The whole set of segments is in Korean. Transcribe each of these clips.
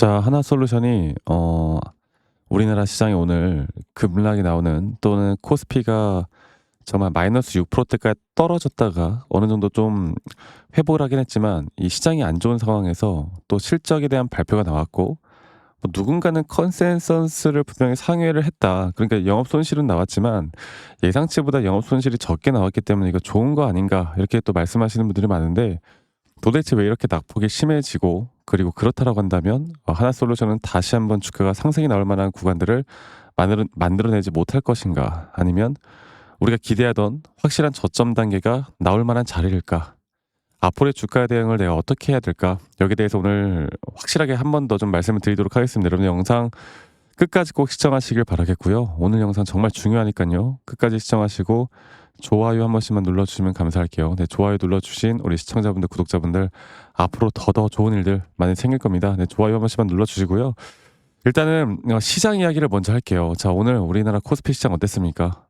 자, 하나 솔루션이 어 우리나라 시장에 오늘 급락이 나오는 또는 코스피가 정말 마이너스 6% 대까지 떨어졌다가 어느 정도 좀 회복을 하긴 했지만 이 시장이 안 좋은 상황에서 또 실적에 대한 발표가 나왔고 뭐 누군가는 컨센서스를 분명히 상회를 했다. 그러니까 영업 손실은 나왔지만 예상치보다 영업 손실이 적게 나왔기 때문에 이거 좋은 거 아닌가 이렇게 또 말씀하시는 분들이 많은데 도대체 왜 이렇게 낙폭이 심해지고 그리고 그렇다라고 한다면 어, 하나 솔루션은 다시 한번 주가가 상승이 나올 만한 구간들을 만들어, 만들어내지 못할 것인가? 아니면 우리가 기대하던 확실한 저점 단계가 나올 만한 자리일까? 앞으로의 주가 대응을 내가 어떻게 해야 될까? 여기에 대해서 오늘 확실하게 한 번 더 좀 말씀을 드리도록 하겠습니다. 여러분 영상 끝까지 꼭 시청하시길 바라겠고요. 오늘 영상 정말 중요하니까요. 끝까지 시청하시고 좋아요 한 번씩만 눌러주시면 감사할게요. 네, 좋아요 눌러주신 우리 시청자분들, 구독자분들 앞으로 더더 좋은 일들 많이 생길 겁니다. 네, 좋아요 한 번씩만 눌러주시고요. 일단은 어, 시장 이야기를 먼저 할게요. 자, 오늘 우리나라 코스피 시장 어땠습니까?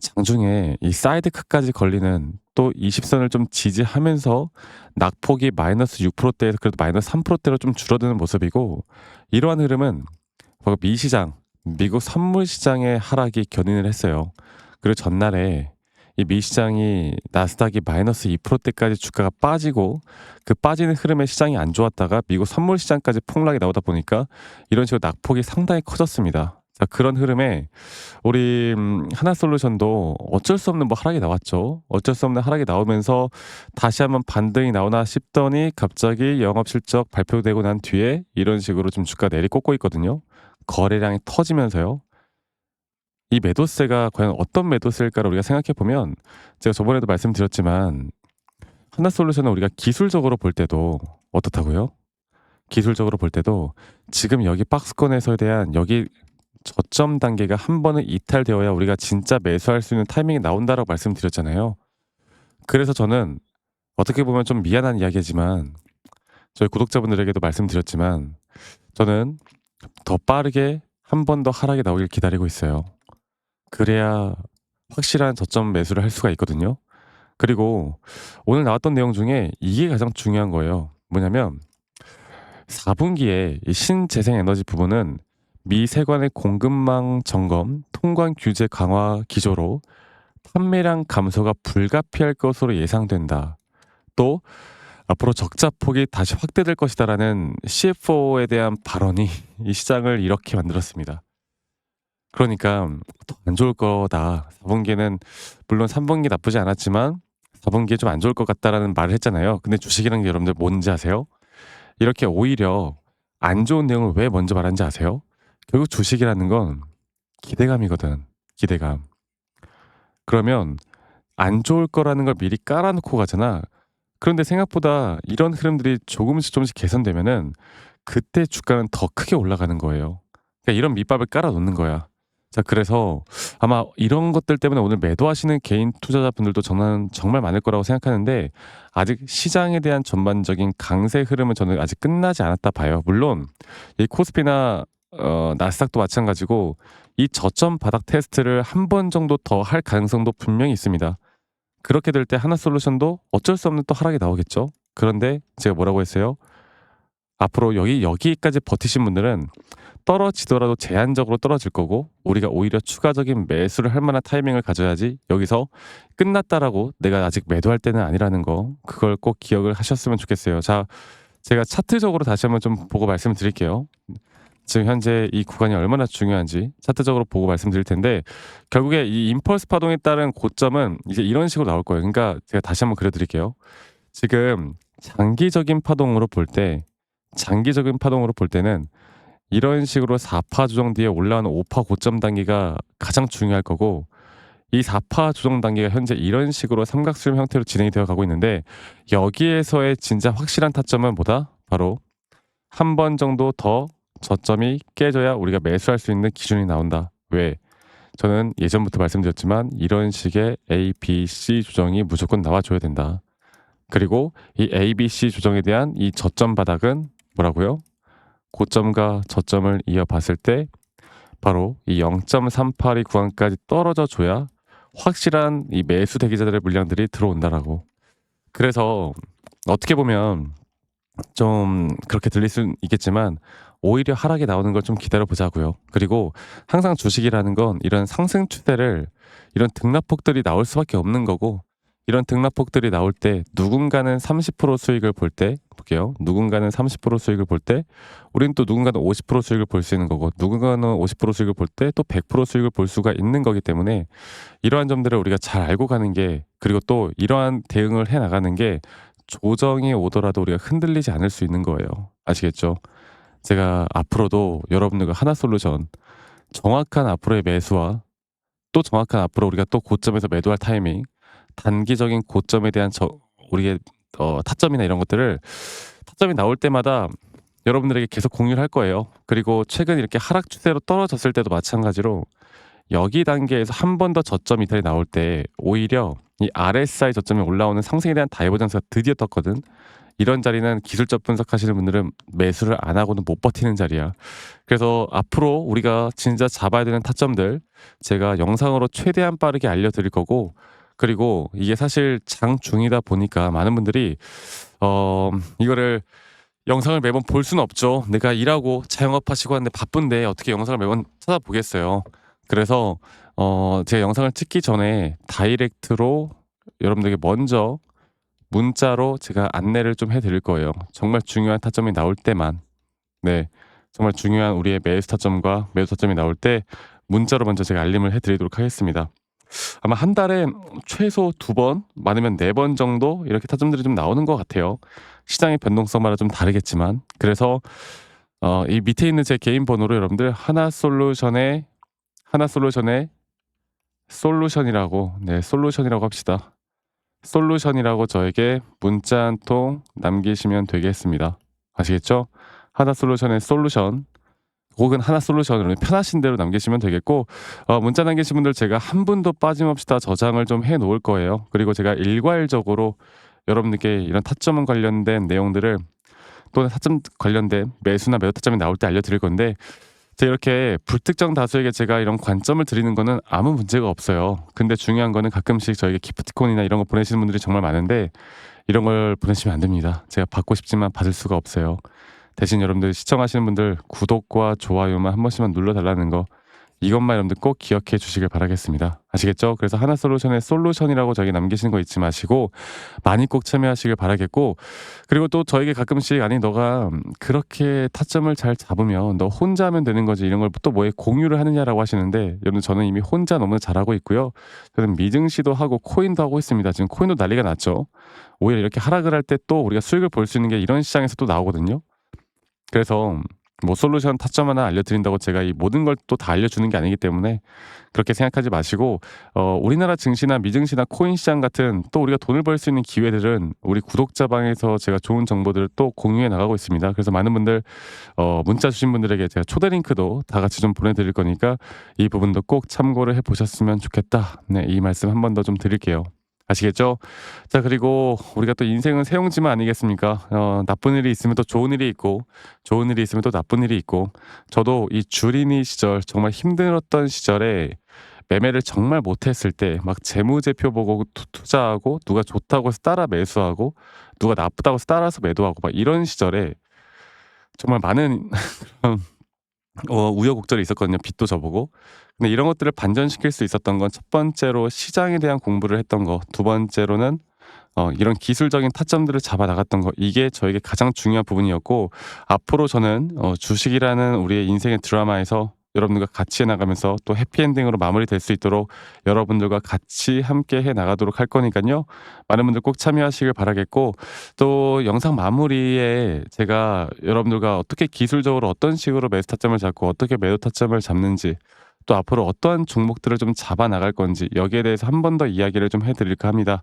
장중에 이 사이드카까지 걸리는 또 20선을 좀 지지하면서 낙폭이 마이너스 6%대에서 그래도 마이너스 3%대로 좀 줄어드는 모습이고 이러한 흐름은 바로 미 시장, 미국 선물 시장의 하락이 견인을 했어요. 그리고 전날에 이 미 시장이 나스닥이 마이너스 2%대까지 주가가 빠지고 그 빠지는 흐름에 시장이 안 좋았다가 미국 선물 시장까지 폭락이 나오다 보니까 이런 식으로 낙폭이 상당히 커졌습니다. 자, 그런 흐름에 우리 음, 하나솔루션도 어쩔 수 없는 뭐 하락이 나왔죠. 어쩔 수 없는 하락이 나오면서 다시 한번 반등이 나오나 싶더니 갑자기 영업 실적 발표되고 난 뒤에 이런 식으로 좀 주가 내리꽂고 있거든요. 거래량이 터지면서요. 이 매도세가 과연 어떤 매도세일까를 우리가 생각해 보면 제가 저번에도 말씀드렸지만 하나솔루션은 우리가 기술적으로 볼 때도 어떻다고요? 기술적으로 볼 때도 지금 여기 박스권에서에 대한 여기 저점 단계가 한 번은 이탈되어야 우리가 진짜 매수할 수 있는 타이밍이 나온다라고 말씀드렸잖아요. 그래서 저는 어떻게 보면 좀 미안한 이야기지만 저희 구독자분들에게도 말씀드렸지만 저는 더 빠르게 한 번 더 하락이 나오길 기다리고 있어요. 그래야 확실한 저점 매수를 할 수가 있거든요. 그리고 오늘 나왔던 내용 중에 이게 가장 중요한 거예요. 뭐냐면 4분기에 이 신재생 에너지 부분은 미 세관의 공급망 점검, 통관 규제 강화 기조로 판매량 감소가 불가피할 것으로 예상된다. 또 앞으로 적자 폭이 다시 확대될 것이다라는 CFO에 대한 발언이 이 시장을 이렇게 만들었습니다. 그러니까 더안 좋을 거다. 4분기는 물론 3분기 나쁘지 않았지만 4분기에 좀 안 좋을 것 같다라는 말을 했잖아요. 근데 주식이라는 게 여러분들 뭔지 아세요? 이렇게 오히려 안 좋은 내용을 왜 먼저 말하는지 아세요? 결국 주식이라는 건 기대감이거든. 기대감. 그러면 안 좋을 거라는 걸 미리 깔아놓고 가잖아. 그런데 생각보다 이런 흐름들이 조금씩 조금씩 개선되면은 그때 주가는 더 크게 올라가는 거예요. 그러니까 이런 밑밥을 깔아놓는 거야. 자, 그래서 아마 이런 것들 때문에 오늘 매도하시는 개인 투자자분들도 저는 정말 많을 거라고 생각하는데 아직 시장에 대한 전반적인 강세 흐름은 저는 아직 끝나지 않았다 봐요. 물론 이 코스피나 어, 나스닥도 마찬가지고 이 저점 바닥 테스트를 한 번 정도 더 할 가능성도 분명히 있습니다. 그렇게 될 때 하나 솔루션도 어쩔 수 없는 또 하락이 나오겠죠. 그런데 제가 뭐라고 했어요? 앞으로 여기 여기까지 버티신 분들은 떨어지더라도 제한적으로 떨어질 거고 우리가 오히려 추가적인 매수를 할 만한 타이밍을 가져야지 여기서 끝났다라고 내가 아직 매도할 때는 아니라는 거 그걸 꼭 기억을 하셨으면 좋겠어요. 자, 제가 차트적으로 다시 한번 좀 보고 말씀드릴게요. 지금 현재 이 구간이 얼마나 중요한지 차트적으로 보고 말씀드릴 텐데 결국에 이 임펄스 파동에 따른 고점은 이제 이런 식으로 나올 거예요. 그러니까 제가 다시 한번 그려드릴게요. 지금 장기적인 파동으로 볼 때 장기적인 파동으로 볼 때는 이런 식으로 4파 조정 뒤에 올라오는 5파 고점 단계가 가장 중요할 거고 이 4파 조정 단계가 현재 이런 식으로 삼각수렴 형태로 진행이 되어 가고 있는데 여기에서의 진짜 확실한 타점은 뭐다? 바로 한 번 정도 더 저점이 깨져야 우리가 매수할 수 있는 기준이 나온다. 왜? 저는 예전부터 말씀드렸지만 이런 식의 A, B, C 조정이 무조건 나와줘야 된다. 그리고 이 A, B, C 조정에 대한 이 저점 바닥은 뭐라고요? 고점과 저점을 이어봤을 때 바로 이 0.38이 구간까지 떨어져 줘야 확실한 이 매수 대기자들의 물량들이 들어온다라고. 그래서 어떻게 보면 좀 그렇게 들릴 수는 있겠지만 오히려 하락이 나오는 걸 좀 기다려 보자고요. 그리고 항상 주식이라는 건 이런 상승 추세를 이런 등락폭들이 나올 수밖에 없는 거고 이런 등락폭들이 나올 때 누군가는 30% 수익을 볼 때 볼게요. 누군가는 30% 수익을 볼 때 우리는 또 누군가는 50% 수익을 볼 수 있는 거고 누군가는 50% 수익을 볼 때 또 100% 수익을 볼 수가 있는 거기 때문에 이러한 점들을 우리가 잘 알고 가는 게 그리고 또 이러한 대응을 해 나가는 게 조정이 오더라도 우리가 흔들리지 않을 수 있는 거예요. 아시겠죠? 제가 앞으로도 여러분들과 하나 솔루션 정확한 앞으로의 매수와 또 정확한 앞으로 우리가 또 고점에서 매도할 타이밍 단기적인 고점에 대한 저 우리의 어 타점이나 이런 것들을 타점이 나올 때마다 여러분들에게 계속 공유를 할 거예요. 그리고 최근 이렇게 하락 추세로 떨어졌을 때도 마찬가지로 여기 단계에서 한 번 더 저점 이탈이 나올 때 오히려 이 RSI 저점이 올라오는 상승에 대한 다이버전스가 드디어 떴거든. 이런 자리는 기술적 분석하시는 분들은 매수를 안 하고는 못 버티는 자리야. 그래서 앞으로 우리가 진짜 잡아야 되는 타점들 제가 영상으로 최대한 빠르게 알려드릴 거고 그리고 이게 사실 장 중이다 보니까 많은 분들이 어 이거를 영상을 매번 볼 수는 없죠. 내가 일하고 자영업하시고 하는데 바쁜데 어떻게 영상을 매번 찾아보겠어요. 그래서 어 제가 영상을 찍기 전에 다이렉트로 여러분들에게 먼저 문자로 제가 안내를 좀 해드릴 거예요. 정말 중요한 타점이 나올 때만 네 정말 중요한 우리의 매수 타점과 매수 타점이 나올 때 문자로 먼저 제가 알림을 해드리도록 하겠습니다. 아마 한 달에 최소 두 번, 많으면 네 번 정도 이렇게 타점들이 좀 나오는 것 같아요. 시장의 변동성마다 좀 다르겠지만 그래서 어, 이 밑에 있는 제 개인 번호로 여러분들 하나 솔루션의 하나 솔루션의 솔루션이라고 네 솔루션이라고 합시다. 솔루션이라고 저에게 문자 한 통 남기시면 되겠습니다. 아시겠죠? 하나 솔루션의 솔루션 혹은 하나 솔루션으로 편하신 대로 남기시면 되겠고 어, 문자 남기신 분들 제가 한 분도 빠짐없이 다 저장을 좀 해 놓을 거예요. 그리고 제가 일괄적으로 여러분들께 이런 타점 관련된 내용들을 또는 타점 관련된 매수나 매도 타점이 나올 때 알려드릴 건데 제가 이렇게 불특정 다수에게 제가 이런 관점을 드리는 거는 아무 문제가 없어요. 근데 중요한 거는 가끔씩 저에게 기프티콘이나 이런 거 보내시는 분들이 정말 많은데 이런 걸 보내시면 안 됩니다. 제가 받고 싶지만 받을 수가 없어요. 대신 여러분들 시청하시는 분들 구독과 좋아요만 한 번씩만 눌러달라는 거 이것만 여러분들 꼭 기억해 주시길 바라겠습니다. 아시겠죠? 그래서 하나 솔루션의 솔루션이라고 저기 남기시는 거 잊지 마시고 많이 꼭 참여하시길 바라겠고 그리고 또 저에게 가끔씩 아니 너가 그렇게 타점을 잘 잡으면 너 혼자 하면 되는 거지 이런 걸 또 뭐에 공유를 하느냐라고 하시는데 여러분 저는 이미 혼자 너무 잘하고 있고요. 저는 미증시도 하고 코인도 하고 있습니다. 지금 코인도 난리가 났죠. 오히려 이렇게 하락을 할 때 또 우리가 수익을 볼 수 있는 게 이런 시장에서 또 나오거든요. 그래서 뭐 솔루션 타점 하나 알려드린다고 제가 이 모든 걸 또 다 알려주는 게 아니기 때문에 그렇게 생각하지 마시고 어, 우리나라 증시나 미증시나 코인 시장 같은 또 우리가 돈을 벌 수 있는 기회들은 우리 구독자 방에서 제가 좋은 정보들을 또 공유해 나가고 있습니다. 그래서 많은 분들 어, 문자 주신 분들에게 제가 초대 링크도 다 같이 좀 보내드릴 거니까 이 부분도 꼭 참고를 해 보셨으면 좋겠다. 네, 이 말씀 한 번 더 좀 드릴게요. 아시겠죠? 자 그리고 우리가 또 인생은 세용지만 아니겠습니까? 어, 나쁜 일이 있으면 또 좋은 일이 있고 좋은 일이 있으면 또 나쁜 일이 있고 저도 이 주린이 시절 정말 힘들었던 시절에 매매를 정말 못했을 때 막 재무제표 보고 투, 투자하고 누가 좋다고 해서 따라 매수하고 누가 나쁘다고 해서 따라서 매도하고 막 이런 시절에 정말 많은 어, 우여곡절이 있었거든요. 빚도 져보고. 근데 이런 것들을 반전시킬 수 있었던 건 첫 번째로 시장에 대한 공부를 했던 거, 두 번째로는 어, 이런 기술적인 타점들을 잡아 나갔던 거 이게 저에게 가장 중요한 부분이었고 앞으로 저는 어, 주식이라는 우리의 인생의 드라마에서 여러분들과 같이 해 나가면서 또 해피엔딩으로 마무리될 수 있도록 여러분들과 같이 함께 해 나가도록 할 거니까요. 많은 분들 꼭 참여하시길 바라겠고 또 영상 마무리에 제가 여러분들과 어떻게 기술적으로 어떤 식으로 매수 타점을 잡고 어떻게 매도 타점을 잡는지 또 앞으로 어떠한 종목들을 좀 잡아 나갈 건지 여기에 대해서 한 번 더 이야기를 좀 해드릴까 합니다.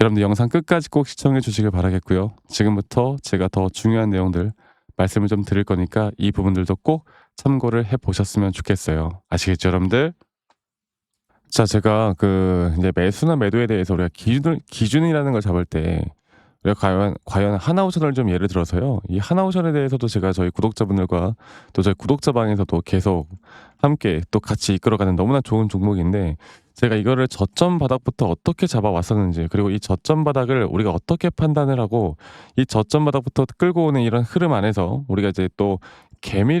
여러분들 영상 끝까지 꼭 시청해 주시길 바라겠고요. 지금부터 제가 더 중요한 내용들 말씀을 좀 드릴 거니까 이 부분들도 꼭 참고를 해 보셨으면 좋겠어요. 아시겠죠, 여러분들? 자, 제가 그 이제 매수나 매도에 대해서 우리가 기준 기준이라는 걸 잡을 때 우리가 과연 과연 하나오션을 좀 예를 들어서요. 이 하나오션에 대해서도 제가 저희 구독자분들과 또 저희 구독자 방에서도 계속 함께 또 같이 이끌어가는 너무나 좋은 종목인데 제가 이거를 저점 바닥부터 어떻게 잡아왔었는지 그리고 이 저점 바닥을 우리가 어떻게 판단을 하고 이 저점 바닥부터 끌고 오는 이런 흐름 안에서 우리가 이제 또 개미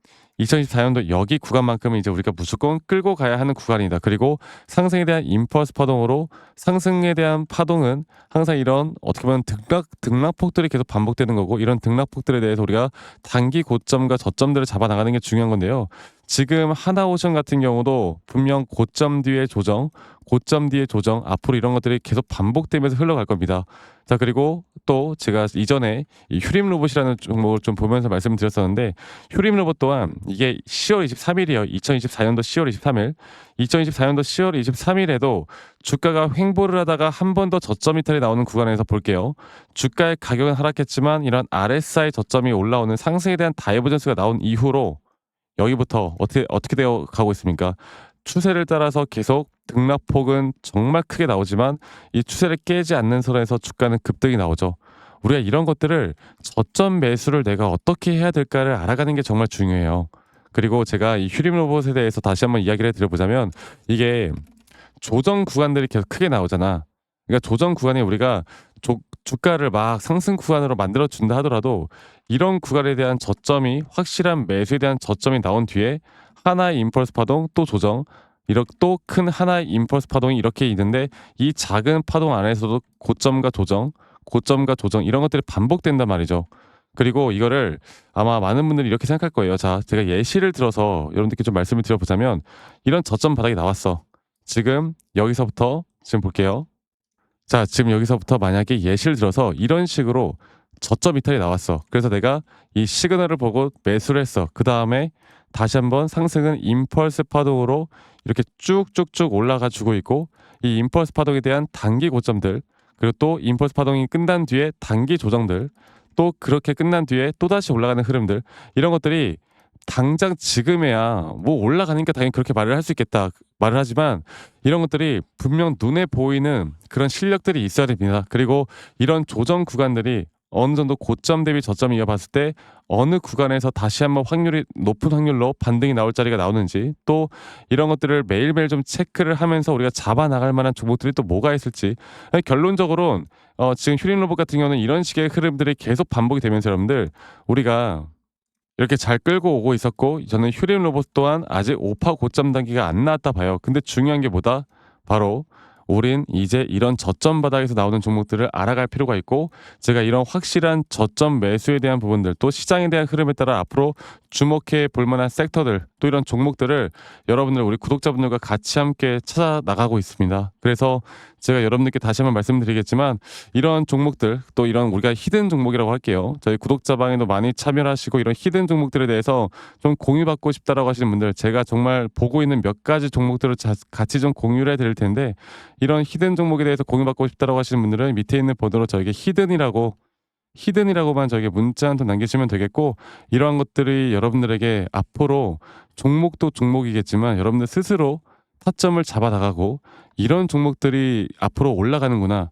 2024년도 여기 구간만큼은 이제 우리가 무조건 끌고 가야 하는 구간이다. 그리고 상승에 대한 임펄스 파동으로 상승에 대한 파동은 항상 이런 어떻게 보면 등락 등락폭들이 계속 반복되는 거고 이런 등락폭들에 대해서 우리가 단기 고점과 저점들을 잡아 나가는 게 중요한 건데요. 지금 하나오션 같은 경우도 분명 고점 뒤에 조정, 고점 뒤에 조정, 앞으로 이런 것들이 계속 반복되면서 흘러갈 겁니다. 자, 그리고 또 제가 이전에 이 휴림 로봇이라는 종목을 좀 보면서 말씀드렸었는데 휴림 로봇 또한 이게 10월 23일이에요. 2024년도 10월 23일. 2024년도 10월 23일에도 주가가 횡보를 하다가 한 번 더 저점 이탈이 나오는 구간에서 볼게요. 주가의 가격은 하락했지만 이런 RSI 저점이 올라오는 상승에 대한 다이버전스가 나온 이후로 여기부터 어떻게 어떻게 되어 가고 있습니까? 추세를 따라서 계속 등락폭은 정말 크게 나오지만 이 추세를 깨지 않는 선에서 주가는 급등이 나오죠. 우리가 이런 것들을 저점 매수를 내가 어떻게 해야 될까를 알아가는 게 정말 중요해요. 그리고 제가 이 휴림 로봇에 대해서 다시 한번 이야기를 드려보자면 이게 조정 구간들이 계속 크게 나오잖아. 그러니까 조정 구간에 우리가 조, 주가를 막 상승 구간으로 만들어 준다 하더라도 이런 구간에 대한 저점이 확실한 매수에 대한 저점이 나온 뒤에 하나의 임펄스 파동 또 조정 이렇게 또 큰 하나의 임펄스 파동이 이렇게 있는데 이 작은 파동 안에서도 고점과 조정 고점과 조정 이런 것들이 반복된단 말이죠. 그리고 이거를 아마 많은 분들이 이렇게 생각할 거예요. 자, 제가 예시를 들어서 여러분들께 좀 말씀을 드려보자면 이런 저점 바닥이 나왔어. 지금 여기서부터 지금 볼게요. 자, 지금 여기서부터 만약에 예시를 들어서 이런 식으로 저점 이탈이 나왔어. 그래서 내가 이 시그널을 보고 매수를 했어. 그 다음에 다시 한번 상승은 임펄스 파동으로 이렇게 쭉쭉쭉 올라가 주고 있고 이 임펄스 파동에 대한 단기 고점들 그리고 또 임펄스 파동이 끝난 뒤에 단기 조정들 또 그렇게 끝난 뒤에 또 다시 올라가는 흐름들 이런 것들이 당장 지금에야 뭐 올라가니까 당연히 그렇게 말을 할 수 있겠다 말을 하지만 이런 것들이 분명 눈에 보이는 그런 실력들이 있어야 됩니다. 그리고 이런 조정 구간들이 어느 정도 고점 대비 저점 이어봤을 때 어느 구간에서 다시 한번 확률이 높은 확률로 반등이 나올 자리가 나오는지 또 이런 것들을 매일매일 좀 체크를 하면서 우리가 잡아 나갈 만한 종목들이 또 뭐가 있을지 결론적으로 어, 지금 휴린 로봇 같은 경우는 이런 식의 흐름들이 계속 반복이 되면서 여러분들 우리가 이렇게 잘 끌고 오고 있었고 저는 휴림 로봇 또한 아직 오파 고점 단계가 안 나왔다 봐요. 근데 중요한 게 뭐다? 바로 우린 이제 이런 저점 바닥에서 나오는 종목들을 알아갈 필요가 있고 제가 이런 확실한 저점 매수에 대한 부분들 또 시장에 대한 흐름에 따라 앞으로 주목해 볼 만한 섹터들 또 이런 종목들을 여러분들 우리 구독자분들과 같이 함께 찾아 나가고 있습니다. 그래서 제가 여러분들께 다시 한번 말씀드리겠지만 이런 종목들 또 이런 우리가 히든 종목이라고 할게요. 저희 구독자 방에도 많이 참여하시고 이런 히든 종목들에 대해서 좀 공유받고 싶다라고 하시는 분들 제가 정말 보고 있는 몇 가지 종목들을 자, 같이 좀 공유를 해드릴 텐데 이런 히든 종목에 대해서 공유받고 싶다라고 하시는 분들은 밑에 있는 번호로 저에게 히든이라고 히든이라고만 저에게 문자 한 통 남기시면 되겠고 이러한 것들이 여러분들에게 앞으로 종목도 종목이겠지만 여러분들 스스로 타점을 잡아 나가고 이런 종목들이 앞으로 올라가는구나.